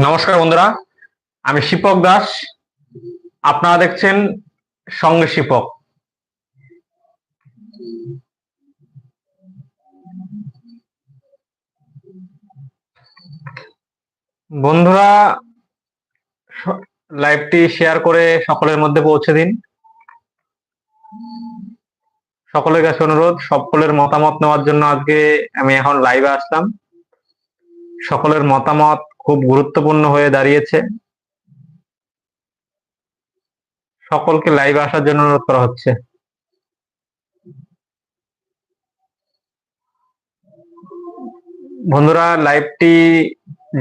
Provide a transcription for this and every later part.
নমস্কার বন্ধুরা, আমি শিপক দাস। আপনারা দেখছেন সঙ্গে শিপক। বন্ধুরা, লাইভটি শেয়ার করে সকলের মধ্যে পৌঁছে দিন। সকলের কাছে অনুরোধ, সকলের মতামত নেওয়ার জন্য আজকে আমি এখন লাইভে আসলাম। সকলের মতামত খুব গুরুত্বপূর্ণ হয়ে দাঁড়িয়েছে। সকলকে লাইভে আসার জন্য অনুরোধ করা হচ্ছে। বন্ধুরা লাইভটি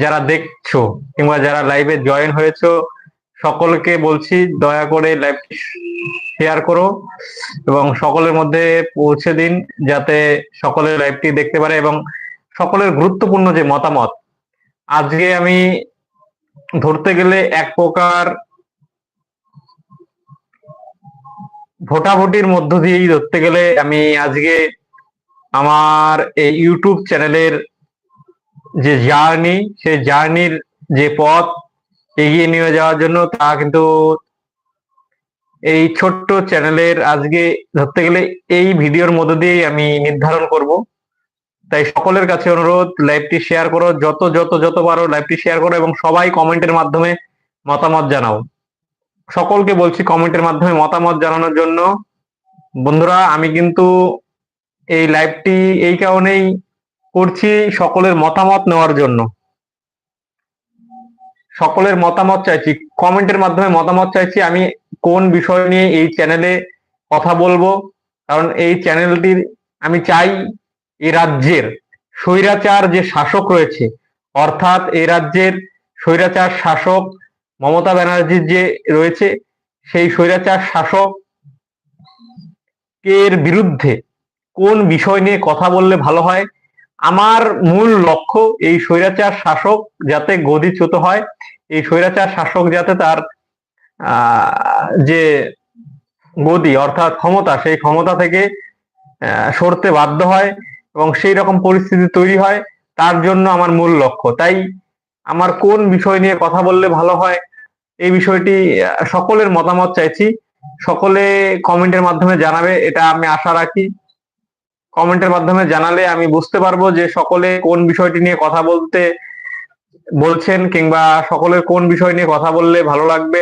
যারা দেখছ কিংবা যারা লাইভে জয়েন হয়েছো, সকলকে বলছি দয়া করে লাইভটি শেয়ার করো এবং সকলের মধ্যে পৌঁছে দিন যাতে সকলের লাইভটি দেখতে পারে এবং সকলের গুরুত্বপূর্ণ যে মতামত আজকে আমি ধরতে গেলে এক প্রকার ভোটাভুটির মধ্য দিয়েই ধরতে গেলে আমি আজকে আমার এই ইউটিউব চ্যানেলের যে জার্নি, সেই জার্নির যে পথ এগিয়ে নিয়ে যাওয়ার জন্য তা কিন্তু এই ছোট্ট চ্যানেলের আজকে ধরতে গেলে এই ভিডিওর মধ্য দিয়েই আমি নির্ধারণ করব। তাই সকলের কাছে অনুরোধ লাইভটি শেয়ার করো, যত যত যত পারো লাইভটি শেয়ার করো এবং সবাই কমেন্টের মাধ্যমে মতামত জানাও। সকলকে বলছি কমেন্টের মাধ্যমে মতামত জানানোর জন্য। বন্ধুরা, আমি কিন্তু এই লাইভটি এই কারণেই করছি সকলের মতামত নেওয়ার জন্য। সকলের মতামত চাইছি কমেন্টের মাধ্যমে মতামত চাইছি আমি কোন বিষয় নিয়ে এই চ্যানেলে কথা বলব। কারণ এই চ্যানেলটির আমি চাই এই রাজ্যের স্বৈরাচার যে শাসক রয়েছে, অর্থাৎ এই রাজ্যের স্বৈরাচার শাসক মমতা ব্যানার্জির যে রয়েছে, সেই স্বৈরাচার শাসক এর বিরুদ্ধে কোন বিষয় নিয়ে কথা বললে ভালো হয়? আমার মূল লক্ষ্য এই স্বৈরাচার শাসক যাতে গদিচ্যুত হয়, এই স্বৈরাচার শাসক যাতে তার যে গদি অর্থাৎ ক্ষমতা, সেই ক্ষমতা থেকে সরতে বাধ্য হয়। এবং সেই রকম পরিস্থিতি তৈরি হয়, তার জন্য আমার মূল লক্ষ্য। তাই আমার কোন বিষয় নিয়ে কথা বললে ভালো হয়, এই বিষয়টি সকলের মতামত চাইছি। সকলে কমেন্টের মাধ্যমে জানাবে, এটা আমি আশা রাখি। কমেন্টের মাধ্যমে জানালে আমি বুঝতে পারব যে সকলে কোন বিষয়টি নিয়ে কথা বলতে বলছেন কিংবা সকলের কোন বিষয় নিয়ে কথা বললে ভালো লাগবে,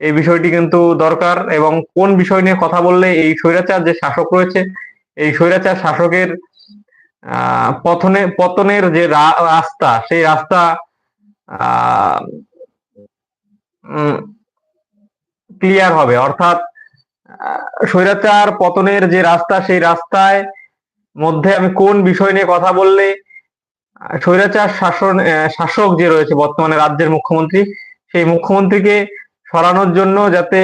এই বিষয়টি কিন্তু দরকার। এবং কোন বিষয় নিয়ে কথা বললে এই স্বৈরাচার যে শাসক রয়েছে, এই স্বৈরাচার শাসকের পতনে পতনের যে রাস্তা, সেই রাস্তা ক্লিয়ার হবে। অর্থাৎ স্বৈরাচার পতনের যে রাস্তা, সেই রাস্তায় মধ্যে আমি কোন বিষয় নিয়ে কথা বললে স্বৈরাচার শাসন শাসক যে রয়েছে বর্তমানে রাজ্যের মুখ্যমন্ত্রী, সেই মুখ্যমন্ত্রীকে সরানোর জন্য যাতে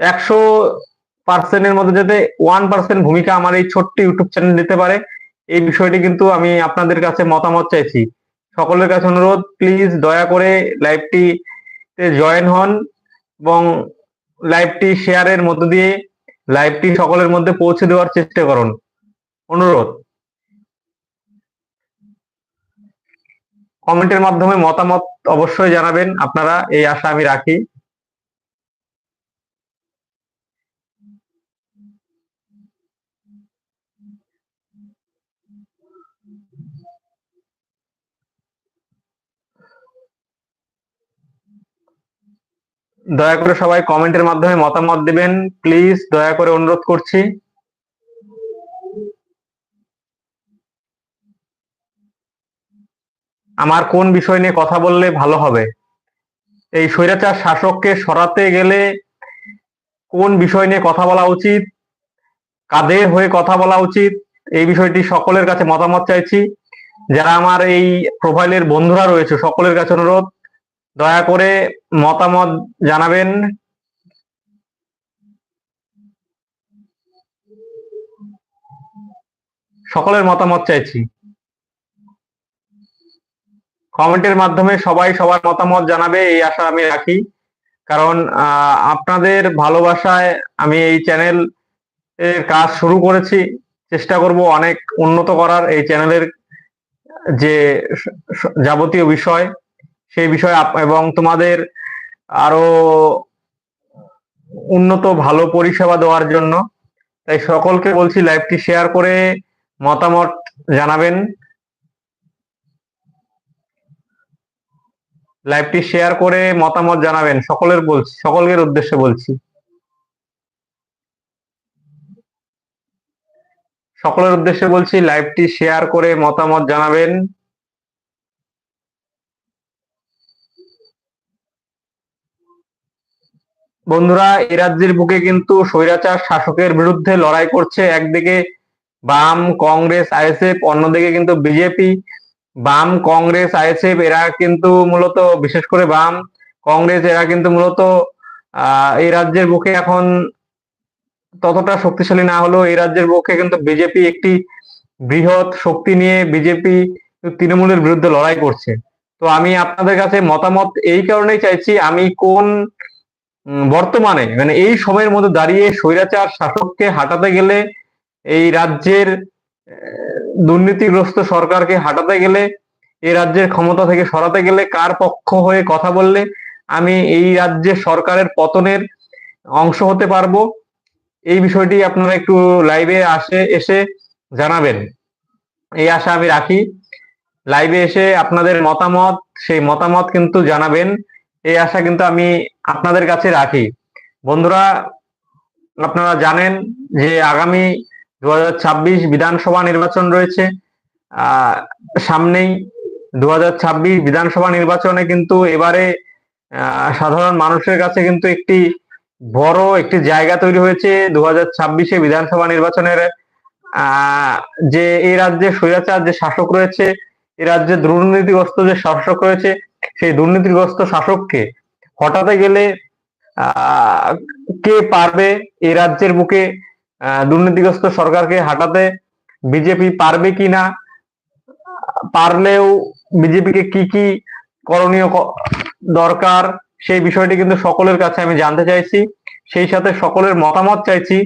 একশো পার্সেন্টের মধ্যে যাতে ওয়ান পার্সেন্ট ভূমিকা আমার এই ছোট্ট ইউটিউব চ্যানেল নিতে পারে এই বিষয়টি কিন্তু আমি আপনাদের কাছে মতামত চাইছি। সকলের কাছে অনুরোধ প্লিজ দয়া করে লাইভটি জয়েন হন এবং লাইভটি শেয়ারের মধ্য দিয়ে লাইভটি সকলের মধ্যে পৌঁছে দেওয়ার চেষ্টা করুন। অনুরোধ। কমেন্টের মাধ্যমে মতামত অবশ্যই জানাবেন। আপনারা এই আশা আমি রাখি। দয়া করে সবাই কমেন্টের মাধ্যমে মতামত দিবেন। প্লিজ দয়া করে অনুরোধ করছি। আমার কোন বিষয় নিয়ে কথা বললে ভালো হবে? এই স্বৈরাচার শাসককে সরাতে গেলে কোন বিষয় নিয়ে কথা বলা উচিত? কাদের হয়ে কথা বলা উচিত? এই বিষয়টি সকলের কাছে মতামত চাইছি। যারা আমার এই প্রোফাইলের বন্ধুরা রয়েছে, সকলের কাছে অনুরোধ। দয়া করে মতামত জানাবেন। সকলের মতামত চাইছি। কমেন্টের মাধ্যমে সবাই সবার মতামত জানাবে, এই আশা আমি রাখি। কারণ আপনাদের ভালোবাসায় আমি এই চ্যানেল এর কাজ শুরু করেছি। চেষ্টা করব অনেক উন্নত করার এই চ্যানেলের যে যাবতীয় বিষয়। সেই বিষয়ে এবং তোমাদের আরও উন্নত, ভালো পরিষেবা দেওয়ার জন্য। তাই সকলকে বলছি, লাইভটি শেয়ার করে মতামত জানাবেন। লাইভটি শেয়ার করে মতামত জানাবেন। সকলের বলছি সকলের উদ্দেশ্যে বলছি। সকলের উদ্দেশ্যে বলছি, লাইভটি শেয়ার করে মতামত জানাবেন। বন্ধুরা এ রাজ্যের বুকে কিন্তু স্বৈরাচার শাসকের বিরুদ্ধে লড়াই করছে। একদিকে বাম কংগ্রেস, আইএসএফ, অন্যদিকে কিন্তু বিজেপি। বাম কংগ্রেস, আইএসএফ, এরা কিন্তু মূলত, বিশেষ করে বাম কংগ্রেস, এরা কিন্তু মূলত এই রাজ্যের বুকে এখন ততটা শক্তিশালী না হলেও এই রাজ্যের পক্ষে কিন্তু বিজেপি একটি বৃহৎ শক্তি নিয়ে বিজেপি তৃণমূলের বিরুদ্ধে লড়াই করছে। তো আমি আপনাদের কাছে মতামত এই কারণেই চাইছি, আমি কোন বর্তমানে মানে এই সময়ের মধ্যে দাঁড়িয়ে স্বৈরাচার শাসককে হাঁটাতে গেলে, এই রাজ্যের দুর্নীতিগ্রস্ত সরকারকে হাঁটাতে গেলে, এই রাজ্যের ক্ষমতা থেকে সরাতে গেলে কার পক্ষ হয়ে কথা বললে, আমি এই রাজ্যের সরকারের পতনের অংশ হতে পারব? এই বিষয়টি আপনারা একটু লাইভে আসে, এসে জানাবেন। এই আশা আমি রাখি। লাইভে এসে আপনাদের মতামত, সেই মতামত কিন্তু জানাবেন। এই আশা কিন্তু আমি আপনাদের কাছে রাখি। বন্ধুরা, আপনারা জানেন যে আগামী দু হাজার ছাব্বিশ বিধানসভা নির্বাচন রয়েছে। সামনেই দু হাজার ছাব্বিশ বিধানসভা নির্বাচনে কিন্তু এবারে সাধারণ মানুষের কাছে কিন্তু একটি বড় একটি জায়গা তৈরি হয়েছে দু হাজার ছাব্বিশে বিধানসভা নির্বাচনের। যে এই রাজ্যে স্বৈরাচার যে শাসক রয়েছে এই রাজ্যে দুর্নীতিগ্রস্ত যে শাসক রয়েছে সেই দুর্নীতিগ্রস্ত শাসককে হটাতে গেলে কে পারবে এই রাজ্যের বুকে দুর্নীতিগ্রস্ত সরকারকে হাঁটাতে? বিজেপি পারবে কি না? পারলেও বিজেপিকে কি কি করণীয় দরকার? সেই বিষয়টি কিন্তু সকলের কাছে আমি জানতে চাইছি। সেই সাথে সকলের মতামত চাইছি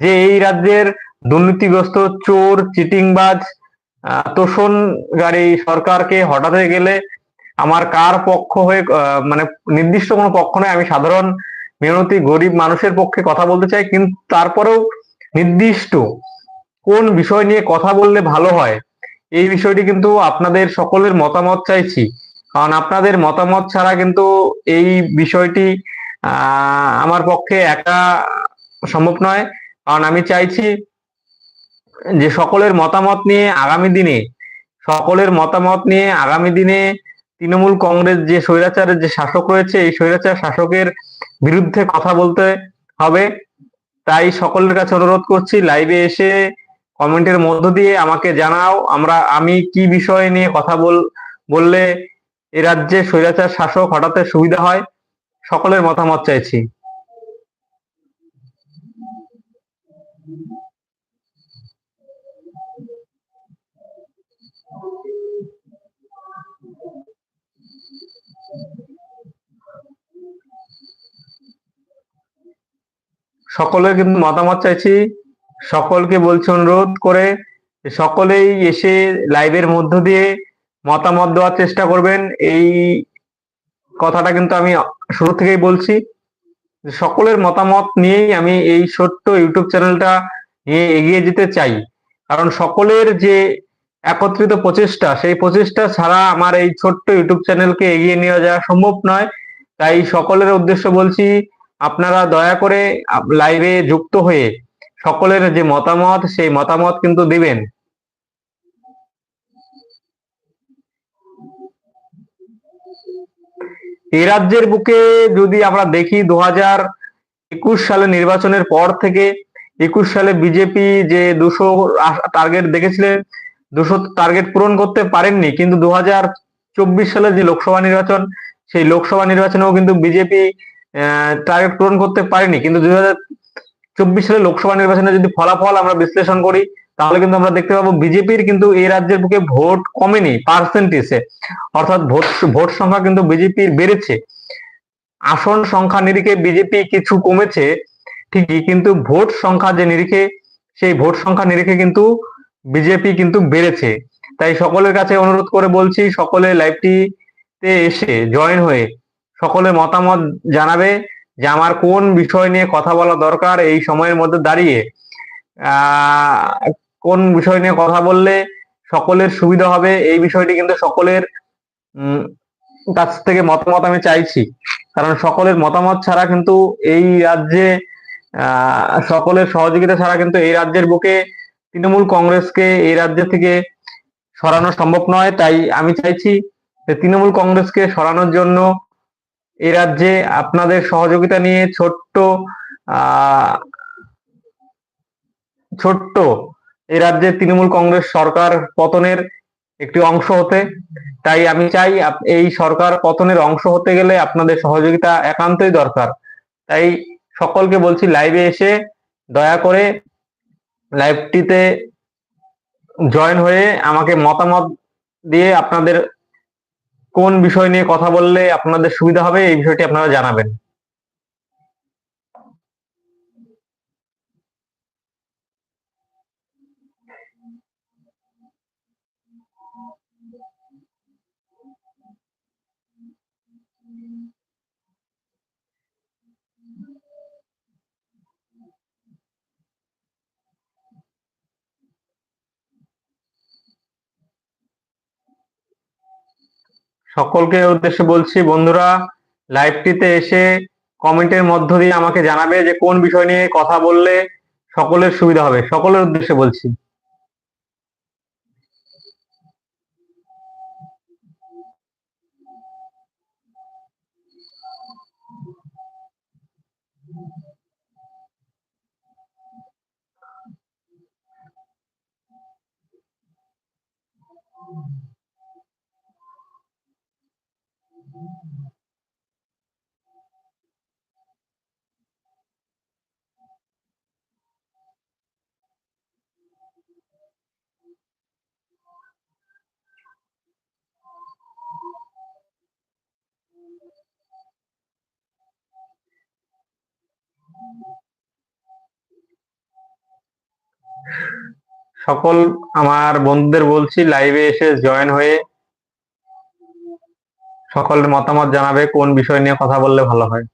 যে এই রাজ্যের দুর্নীতিগ্রস্ত চোর চিটিংবাজ আহ, তোষণকারী সরকারকে হটাতে গেলে আমার কার পক্ষ হয়ে মানে নির্দিষ্ট কোনো পক্ষ নয়, আমি সাধারণ মেহনতি গরিব মানুষের পক্ষে কথা বলতে চাই, কিন্তু তারপরেও নির্দিষ্ট কোন বিষয় নিয়ে কথা বললে ভালো হয়, এই বিষয়টি কিন্তু আপনাদের সকলের মতামত চাইছি। কারণ আপনাদের মতামত ছাড়া কিন্তু এই বিষয়টি আমার পক্ষে একা সম্ভব নয়। কারণ আমি চাইছি যে সকলের মতামত নিয়ে আগামী দিনে, সকলের মতামত নিয়ে আগামী দিনে তৃণমূল কংগ্রেস যে স্বৈরাচারের যে শাসক রয়েছে, এই স্বৈরাচার শাসকের বিরুদ্ধে কথা বলতে হবে। তাই সকলের কাছে অনুরোধ করছি লাইভে এসে কমেন্টের মধ্য দিয়ে আমাকে জানাও, আমরা, আমি কি বিষয় নিয়ে কথা বল, বললে এ রাজ্যে স্বৈরাচার শাসক হঠাৎ সুবিধা হয়? সকলের মতামত চাইছি। সকলের কিন্তু মতামত চাইছি। সকলকে বলছি অনুরোধ করে সকলেই এসে লাইভের মধ্য দিয়ে মতামত দেওয়ার চেষ্টা করবেন। এই কথাটা কিন্তু আমি শুরু থেকেই বলছি। সকলের মতামত নিয়েই আমি এই ছোট্ট ইউটিউব চ্যানেলটা নিয়ে এগিয়ে যেতে চাই। কারণ সকলের যে একত্রিত প্রচেষ্টা, সেই প্রচেষ্টা ছাড়া আমার এই ছোট্ট ইউটিউব চ্যানেলকে এগিয়ে নিয়ে যাওয়া সম্ভব নয়। তাই সকলের উদ্দেশ্য বলছি আপনারা দয়া করে লাইভে যুক্ত হয়ে সকলের যে মতামত, সেই মতামত কিন্তু দিবেন। এই রাজ্যের বুকে যদি আমরা দেখি দু হাজার একুশ সালে নির্বাচনের পর থেকে, একুশ সালে বিজেপি যে দুশো টার্গেট দেখেছিলেন, দুশো টার্গেট পূরণ করতে পারেননি, কিন্তু দু হাজার চব্বিশ সালে যে লোকসভা নির্বাচন, সেই লোকসভা নির্বাচনেও কিন্তু বিজেপি টার্গেট পূরণ করতে পারেনি। কিন্তু দুই চব্বিশ সালে লোকসভা নির্বাচনে যদি ফলাফল আমরা বিশ্লেষণ করি, তাহলে কিন্তু আমরা দেখতে পাবো বিজেপির কিন্তু এই রাজ্যের বুকে ভোট কমেনি পার্সেন্টেজে অর্থাৎ ভোট ভোট সংখ্যা কিন্তু বিজেপির বেড়েছে। আসন সংখ্যা নিরিখে বিজেপি কিছু কমেছে, ঠিকই, কিন্তু ভোট সংখ্যা যে নিরিখে, সেই ভোট সংখ্যা নিরিখে কিন্তু বিজেপি কিন্তু বেড়েছে। তাই সকলের কাছে অনুরোধ করে বলছি, সকলে লাইভটি তে এসে জয়েন হয়ে সকলে মতামত জানাবে যে আমার কোন বিষয় নিয়ে কথা বলা দরকার এই সময়ের মধ্যে দাঁড়িয়ে। কোন বিষয় নিয়ে কথা বললে সকলের সুবিধা হবে এই বিষয়টি কিন্তু সকলের কাছ থেকে মতামত আমি চাইছি। কারণ সকলের মতামত ছাড়া কিন্তু এই রাজ্যে সকলের সহযোগিতা ছাড়া কিন্তু এই রাজ্যের বুকে তৃণমূল কংগ্রেসকে এই রাজ্য থেকে সরানো সম্ভব নয়। তাই আমি চাইছি তৃণমূল কংগ্রেসকে সরানোর জন্য এই রাজ্যে আপনাদের সহযোগিতা নিয়ে ছোট্ট ছোট্ট এই রাজ্যে তৃণমূল কংগ্রেস সরকার পতনের একটি অংশ হতে। তাই আমি চাই এই সরকার পতনের অংশ হতে গেলে আপনাদের সহযোগিতা একান্তই দরকার। তাই সকলকে বলছি লাইভে এসে দয়া করে লাইভটিতে জয়েন হয়ে আমাকে মতামত দিয়ে আপনাদের কোন বিষয় নিয়ে কথা বললে আপনাদের সুবিধা হবে এই বিষয়টি আপনারা জানাবেন। সকলকে উদ্দেশ্যে বলছি, বন্ধুরা লাইভটিতে এসে কমেন্টের মধ্য দিয়ে আমাকে জানাবে যে কোন বিষয় নিয়ে কথা বললে সকলের সুবিধা হবে। সকলের উদ্দেশ্যে বলছি। সকল আমার বন্ধুদের বলছি লাইভে এসে জয়েন হয়ে সকলের মতামত জানাবে, কোন বিষয় নিয়ে কথা বললে ভালো হয়।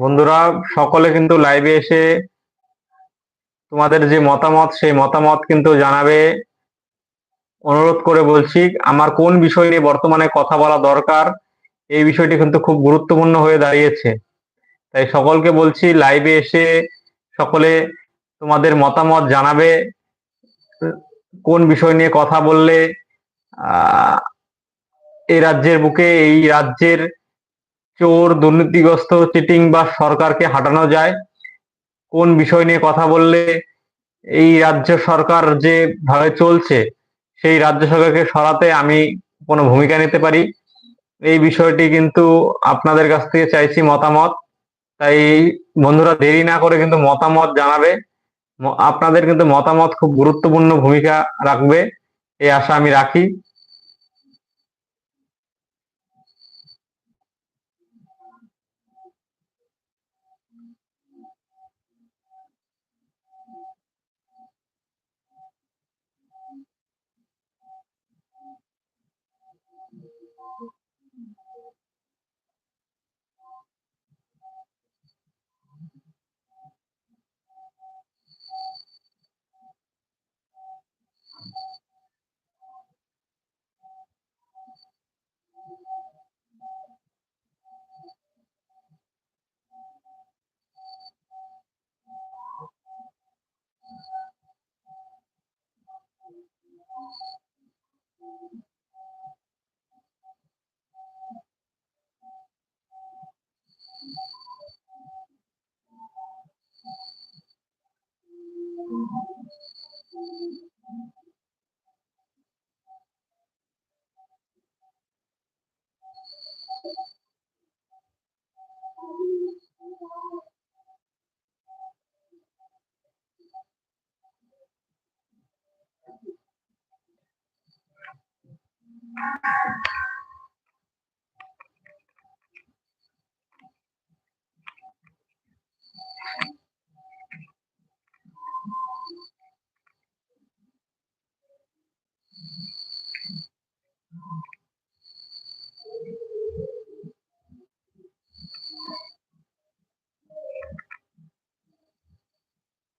বন্ধুরা, সকলে কিন্তু লাইভে এসে তোমাদের যে মতামত, সেই মতামত কিন্তু জানাবে। অনুরোধ করে বলছি, আমার কোন বিষয় নিয়ে বর্তমানে কথা বলা দরকার, এই বিষয়টি কিন্তু খুব গুরুত্বপূর্ণ হয়ে দাঁড়িয়েছে। তাই সকলকে বলছি লাইভে এসে সকলে তোমাদের মতামত জানাবে, কোন বিষয় নিয়ে কথা বললে এই রাজ্যের বুকে, এই রাজ্যের চোর দুর্নীতিগ্রস্ত চিটিং বা সরকারকে হাঁটানো যায়, কোন বিষয় নিয়ে কথা বললে এই রাজ্য সরকার যে ভাবে চলছে, সেই রাজ্য সরকারকে সরাতে আমি কোনো ভূমিকা নিতে পারি। এই বিষয়টি কিন্তু আপনাদের কাছ থেকে চাইছি মতামত। তাই বন্ধুরা দেরি না করে কিন্তু মতামত জানাবে। আপনাদের কিন্তু মতামত খুব গুরুত্বপূর্ণ ভূমিকা রাখবে, এই আশা আমি রাখি।